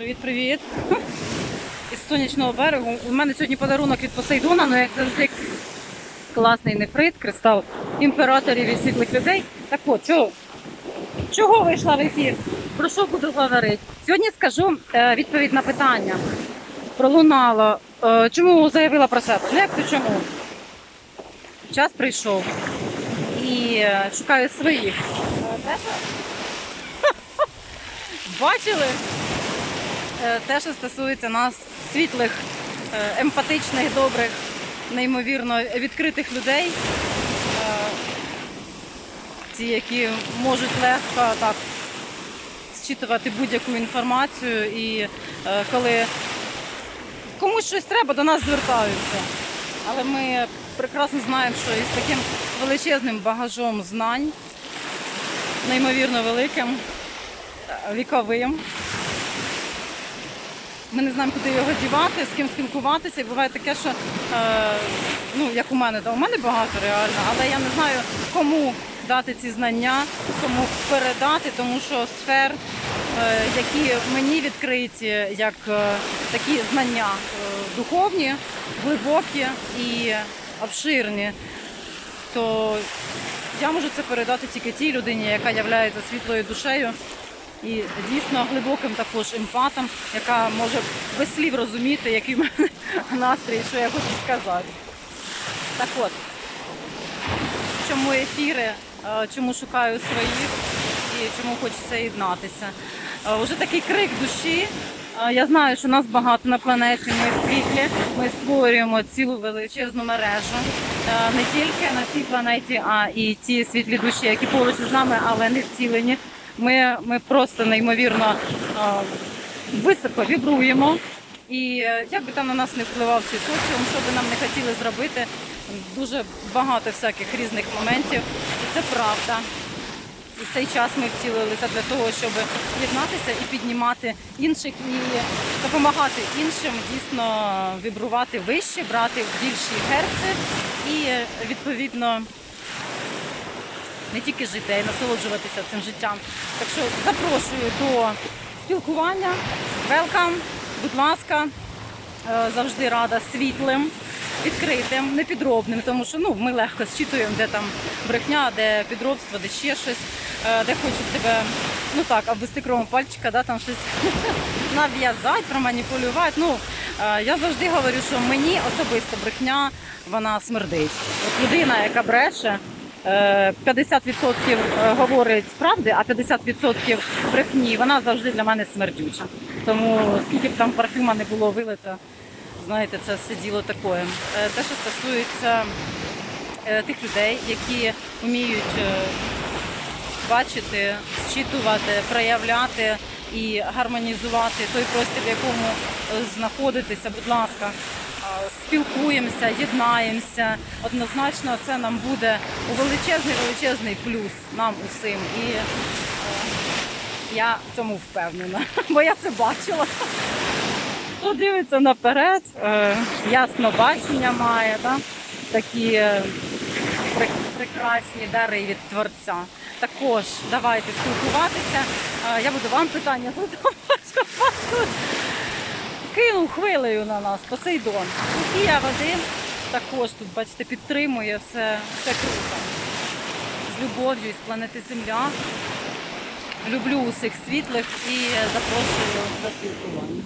Привіт-привіт. Із сонячного берегу. У мене сьогодні подарунок від Посейдона, ну як завжди класний нефрит, кристал імператорів і світлих людей. Так от, чого, чого вийшла в ефір? Про що буду говорити? Сьогодні скажу е, відповідь на питання. Пролунало. Е, чому заявила про себе? Ну як то чому? Час прийшов. І е, шукаю своїх. Бачили? Е, Те, що стосується нас, світлих, е, емпатичних, добрих, неймовірно відкритих людей, е, ті, які можуть легко так зчитувати будь-яку інформацію, і коли комусь щось треба, до нас звертаються. Але ми прекрасно знаємо, що із таким величезним багажом знань, неймовірно великим, віковим. Ми не знаємо, куди його дівати, з ким спілкуватися. І буває таке, що е, ну як у мене, то у мене багато реально, але я не знаю, кому дати ці знання, кому передати, тому що сфер, е, які мені відкриті, як е, такі знання е, духовні, глибокі і обширні, то я можу це передати тільки тій людині, яка є світлою душею і дійсно глибоким також емпатом, яка може без слів розуміти, який в мене настрій, що я хочу сказати. Так от, чому ефіри, е, чому шукаю своїх і чому хочеться єднатися. Е, Уже такий крик душі. Е, Я знаю, що нас багато на планеті, ми в світлі, ми створюємо цілу величезну мережу. Е, Не тільки на цій планеті, а і ті світлі душі, які поруч із нами, але не втілені. Ми, ми просто неймовірно е, високо вібруємо. І е, як би там на нас не впливав цей соціум, що би нам не хотіли зробити, дуже багато всяких різних моментів. І це правда. І цей час ми втілилися для того, щоб єднатися і піднімати інших і допомагати іншим дійсно вібрувати вище, брати більші герци і відповідно не тільки жити, а й насолоджуватися цим життям. Так що запрошую до спілкування. Велкам, будь ласка, Е, завжди рада світлим, відкритим, непідробним, тому що ну, ми легко зчитуємо, де там брехня, де підробство, де ще щось, е, де хочуть тебе ну так, обвести кровом пальчика, да, там щось нав'язати, проманіпулювати. Ну, е, я завжди говорю, що мені особисто брехня вона смердить. От людина, яка бреше. Е, 50% говорить правди, а 50% брехні, вона завжди для мене смердюча. Тому скільки б там парфюма не було вилито, знаєте, це все діло таке. Е, Те, що стосується е, тих людей, які вміють е, бачити, зчитувати, проявляти і гармонізувати той простір, в якому е, знаходитеся, будь ласка. Спілкуємося, єднаємося. Однозначно, це нам буде величезний величезний плюс нам усім. І е, я в цьому впевнена, бо я це бачила. Хто дивиться наперед, е, ясно бачення має, да? такі е, прекрасні дари від творця. Також давайте спілкуватися. Я буду вам питання задавати. Кинув хвилею на нас Посейдон. Стихія води також тут, бачите, підтримує все, все круто. З любов'ю, з планети Земля. Люблю усіх світлих і запрошую до спілкування.